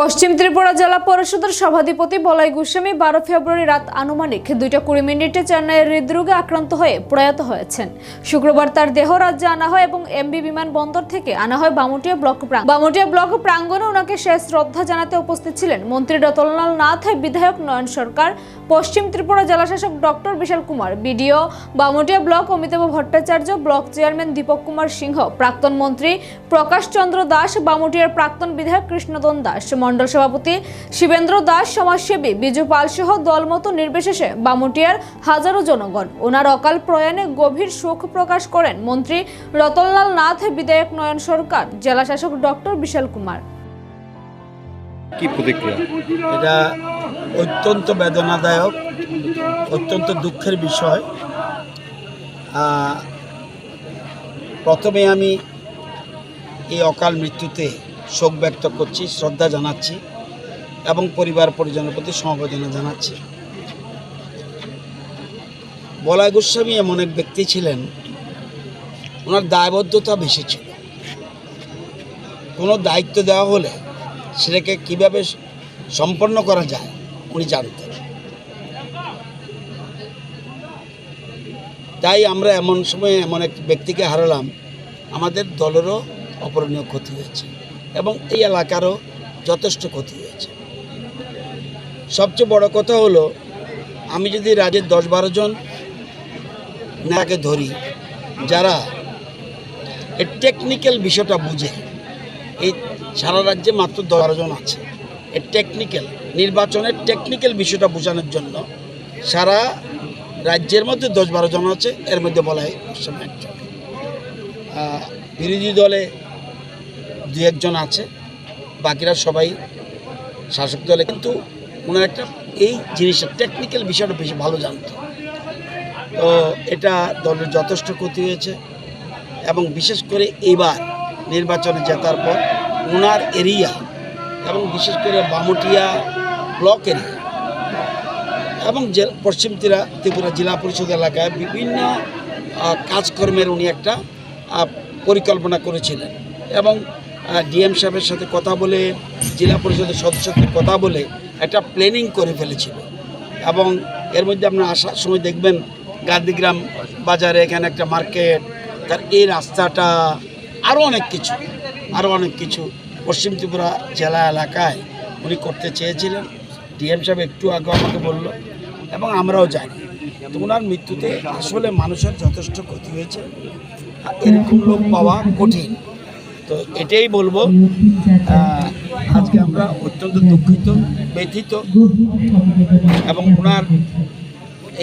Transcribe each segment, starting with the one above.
পশ্চিম ত্রিপুরা জেলা পরিষদের সভাধিপতি বলাই গোস্বামী বারো ফেব্রুয়ারি রাত আনুমানিক দুইটা কুড়ি মিনিটে চেন্নাইয়ের হৃদরোগে আক্রান্ত হয়ে প্রয়াত হয়েছেন। শুক্রবার তার দেহ রাজ্যে আনা হয় এবং এমবি বিমানবন্দর থেকে আনা হয় বামুটিয়া ব্লক বামুটিয়া ব্লক প্রাঙ্গণে ওনাকে শেষ শ্রদ্ধা জানাতে উপস্থিত ছিলেন। মন্ত্রী রতনলাল নাথ, বিধায়ক নয়ন সরকার, পশ্চিম ত্রিপুরা জেলাশাসক doctor Bishal Kumar, BDO Bamutia block Amitabha Bhattacharya, block chairman Dipak Kumar Singha, প্রাক্তন মন্ত্রী প্রকাশ চন্দ্র দাস, বামুটিয়ার প্রাক্তন বিধায়ক কৃষ্ণদন দাস মণ্ডল সভাপতি শিবেন্দ্র দাস সমাজসেবী বিজু পাল সহ দলমতো নির্বিশেষে বামুটিয়ার হাজারো জনগণ। ওনার অকাল প্রয়াণে গভীর শোক প্রকাশ করেন মন্ত্রী রতনলাল নাথ বিধায়ক নয়ন সরকার জেলা শাসক ডক্টর বিশাল কুমার। কি প্রতিক্রিয়া? এটা অত্যন্ত বেদনাদায়ক অত্যন্ত দুঃখের বিষয়। আহ, প্রথমে আমি এই অকাল মৃত্যুতে শোক ব্যক্ত করছি, শ্রদ্ধা জানাচ্ছি এবং পরিবার পরিজনের প্রতি সমবেদনা জানাচ্ছি। বলাই গোস্বামী এমন এক ব্যক্তি ছিলেন, ওনার দায়বদ্ধতা বেশি ছিল। কোনো দায়িত্ব দেওয়া হলে সেটাকে কীভাবে সম্পন্ন করা যায়, উনি জানতেন। তাই আমরা এমন সময় এমন এক ব্যক্তিকে হারালাম, আমাদের দলেরও অপরণীয় ক্ষতি হয়েছে। এবং এই এলাকারও যথেষ্ট ক্ষতি হয়েছে। সবচেয়ে বড় কথা হলো, আমি যদি রাজ্যের দশ বারো জন নেতাকে ধরি, যারা এই টেকনিক্যাল বিষয়টা বুঝে, এই সারা রাজ্যে মাত্র দশ জন আছে, এই টেকনিক্যাল নির্বাচনের টেকনিক্যাল বিষয়টা বোঝানোর জন্য সারা রাজ্যের মধ্যে দশ বারো জন আছে, এর মধ্যে বলা হয় বিরোধী দলে দু একজন আছে, বাকিরা সবাই শাসক দলে। কিন্তু ওনার একটা এই জিনিসের টেকনিক্যাল বিষয়টা বেশি ভালো জানতো। তো এটা দলের যথেষ্ট ক্ষতি হয়েছে এবং বিশেষ করে এবার নির্বাচনে জেতার পর ওনার এরিয়া এবং বিশেষ করে বামুটিয়া ব্লক এরিয়া এবং পশ্চিম ত্রিপুরা ত্রিপুরা জেলা পরিষদ এলাকায় বিভিন্ন কাজকর্মের উনি একটা পরিকল্পনা করেছিলেন। এবং ডিএম সাহেবের সাথে কথা বলে, জেলা পরিষদের সদস্যদের কথা বলে একটা প্ল্যানিং করে ফেলেছিল। এবং এর মধ্যে আপনার আসার সময় দেখবেন গান্ধীগ্রাম বাজারে এখানে একটা মার্কেট তার এই রাস্তাটা আরও অনেক কিছু আরও অনেক কিছু পশ্চিম ত্রিপুরা জেলা এলাকায় উনি করতে চেয়েছিলেন। ডিএম সাহেব একটু আগে আমাকে বলল, এবং আমরাও জানি। তো ওনার মৃত্যুতে আসলে মানুষের যথেষ্ট ক্ষতি হয়েছে। এরকম লোক পাওয়া কঠিন। তো এটাই বলব। আজকে আমরা অত্যন্ত দুঃখিত, ব্যথিত এবং ওনার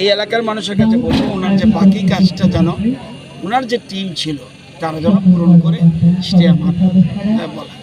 এই এলাকার মানুষের কাছে বলব, ওনার যে বাকি কাজটা যেন, ওনার যে টিম ছিল, তারা যেন পূরণ করে সেটাই আমার বলা